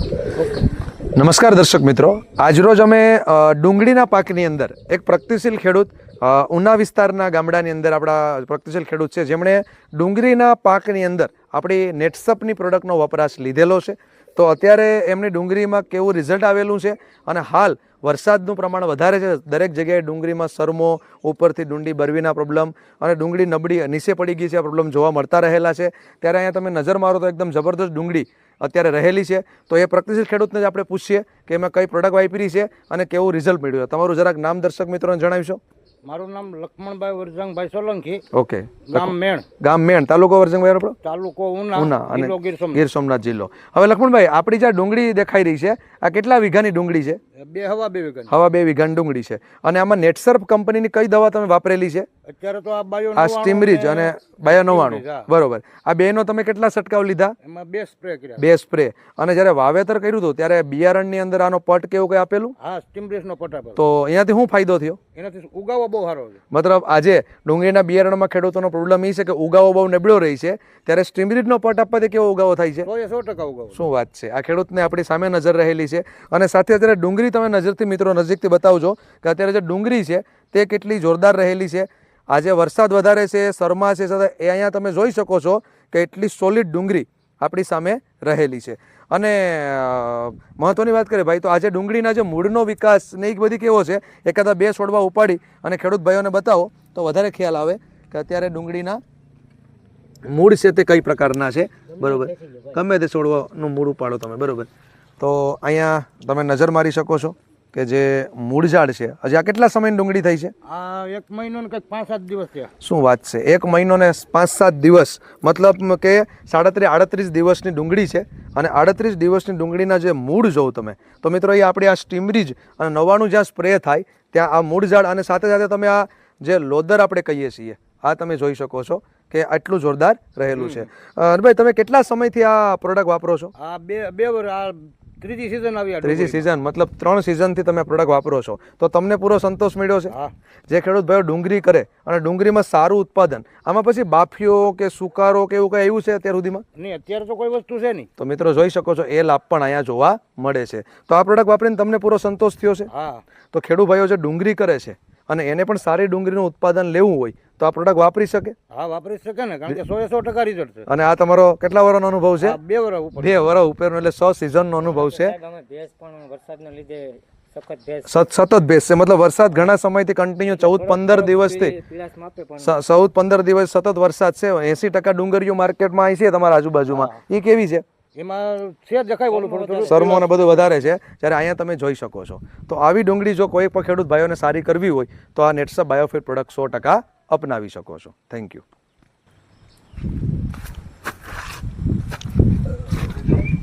નમસ્કાર દર્શક મિત્રો. આજરોજ અમે ડુંગળીના પાકની અંદર એક પ્રગતિશીલ ખેડૂત ઉના વિસ્તારના ગામડાની અંદર આપણા પ્રગતિશીલ ખેડૂત છે, જેમણે ડુંગળીના પાકની અંદર આપણી નેટસપની પ્રોડક્ટનો વપરાશ લીધેલો છે. તો અત્યારે એમની ડુંગળીમાં કેવું રિઝલ્ટ આવેલું છે અને હાલ વરસાદનું પ્રમાણ વધારે છે. દરેક જગ્યાએ ડુંગળીમાં સરમો, ઉપરથી ડુંડી બરવીના પ્રોબ્લેમ અને ડુંગળી નબળી નીચે પડી ગઈ છે. આ પ્રોબ્લેમ જોવા મળતા રહેલા છે. ત્યારે અહીંયા તમે નજર મારો તો એકદમ જબરદસ્ત ડુંગળી અત્યારે રહેલી છે. તો એ પ્રગતિશીલ ખેડૂતને જ આપણે પૂછીએ કે એમાં કઈ પ્રોડક્ટ વાપરી છે અને કેવું રિઝલ્ટ મળ્યું છે. તમારું જરાક નામ દર્શક મિત્રોને જણાવીશો? મારું નામ લક્ષ્મણભાઈ વરજંગભાઈ સોલંકી. ઓકે. ગામ મેણ. ગામ મેણ. તાલુકો વર્જંગભાઈ આપણો તાલુકો ઉના ઉના અને ગીર સોમનાથ જિલ્લો. હવે લક્ષ્મણભાઈ આપણી જે ડુંગળી દેખાઈ રહી છે આ કેટલા વીઘાની ડુંગળી છે? બે હવા બે વીઘાની. હવા બે વીઘાની ડુંગળી છે. અને આમાં નેટસર્ફ કંપનીની કઈ દવા તમે વાપરેલી છે? અત્યારે તો આ બાયો આ સ્ટીમરીજ અને બાયો નવાણું બરોબર. આ બેનો તમે કેટલા છંટકાવ લીધા? એમાં બે સ્પ્રે કર્યા. બે સ્પ્રે. અને જ્યારે વાવેતર કર્યું હતું ત્યારે બિયારણની અંદર આનો પટ કેવું કંઈ આપેલું? હા સ્ટીમરેસ નો આપેલો. તો અહીંયાથી શું ફાયદો થયો? એનાથી ઉગાવો બહુ સારો છે. મતલબ આજે ડુંગળીના બિયારણમાં ખેડૂતોનો પ્રોબ્લેમ એ છે કે ઉગાવો બહુ નબળો રહી છે ત્યારે સ્ટીમરીજનો પટ આપવાથી કેવો ઉગાવો થાય છે? સો ટકા ઉગાવો. શું વાત છે. આ ખેડૂતને આપણી સામે નજર રહેલી છે. અને સાથે અત્યારે ડુંગળી તમે નજરથી મિત્રો નજીકથી બતાવજો કે અત્યારે જે ડુંગળી છે તે કેટલી જોરદાર રહેલી છે. આજે વરસાદ વધારે છે, શરમા છે, સાથે એ અહીંયા તમે જોઈ શકો છો કે એટલી સોલિડ ડુંગળી આપણી સામે રહેલી છે. અને મહત્ત્વની વાત કરીએ ભાઈ, તો આજે ડુંગળીના જે મૂળનો વિકાસ ને એ બધી કેવો છે, એકાદા બે છોડવા ઉપાડી અને ખેડૂત ભાઈઓને બતાવો, તો વધારે ખ્યાલ આવે કે અત્યારે ડુંગળીના મૂળ છે તે કઈ પ્રકારના છે? બરોબર. ગમે તે છોડવાનું મૂળ ઉપાડો તમે, બરોબર. તો અહીંયા તમે નજર મારી શકો છો કે જે મૂળ ઝાડ છે હજી આ કેટલા સમયની ડુંગળી થઈ છે? આ એક મહિનો ને કંઈક પાંચ સાત દિવસ થયા. શું વાત છે? એક મહિનો ને પાંચ સાત દિવસ. મતલબ કે સાડત્રીસ આડત્રીસ દિવસની ડુંગળી છે અને આડત્રીસ દિવસની ડુંગળીના જે મૂળ જોઉં તમે તો મિત્રો એ આપણી આ સ્ટીમરીજ અને નવાનું જ્યાં સ્પ્રે થાય ત્યાં આ મૂળ ઝાડ અને સાથે સાથે તમે આ જે લોદર આપણે કહીએ છીએ આ તમે જોઈ શકો છો કે આટલું જોરદાર રહેલું છે. ભાઈ તમે કેટલા સમયથી આ પ્રોડક્ટ વાપરો છો? આ બે બે વર આ ત્રીજી સિઝન આવી ત્રીજી. સિઝન મતલબ ત્રણ સિઝનથી તમે પ્રોડક્ટ વાપરો છો. તો તમને પૂરો સંતોષ મળ્યો છે? જે ખેડૂત ભાઈઓ ડુંગળી કરે અને ડુંગળીમાં સારું ઉત્પાદન આમાં પછી બાફીઓ કે સુકારો કે એવું કંઈ આવ્યું છે અત્યાર સુધીમાં? નહીં અત્યારે તો કોઈ વસ્તુ છે નહીં. તો મિત્રો જોઈ શકો છો એ લાભ પણ અહીંયા જોવા મળે છે. તો આ પ્રોડક્ટ વાપરીને તમને પૂરો સંતોષ થયો છે? હા. તો ખેડૂત ભાઈઓ જે ડુંગળી કરે છે અને એને પણ સારી ડુંગળીનું ઉત્પાદન લેવું હોય તો આ પ્રોડક્ટ વાપરી શકે? હા વાપરી શકે ને કારણ કે સો એ સો ટકા રિઝલ્ટ છે. અને આ તમારો કેટલા વર્ષનો અનુભવ છે? બે વર ઉપર. બે વર્ષ ઉપરનો એટલે સો સિઝનનો અનુભવ છે. પણ વરસાદના લીધે સખત ભેજ સત- સતત બેસ છે. મતલબ વરસાદ ઘણા સમયથી કન્ટિન્યુ ચૌદ પંદર દિવસથી. ચૌદ પંદર દિવસ સતત વરસાદ છે. એસી ટકા ડુંગરીઓ માર્કેટમાં અહીં છે તમારા આજુબાજુમાં. એ કેવી છે? એમાં છે દેખાય ઓલું થોડું સરમો અને બધું વધારે છે. જ્યારે અહીંયા તમે જોઈ શકો છો. તો આવી ડુંગળી જો કોઈ પણ ખેડૂત ભાઈઓને સારી કરવી હોય તો આ નેટસપ બાયોફિટ પ્રોડક્ટ સો ટકા અપનાવી શકો છો. Thank you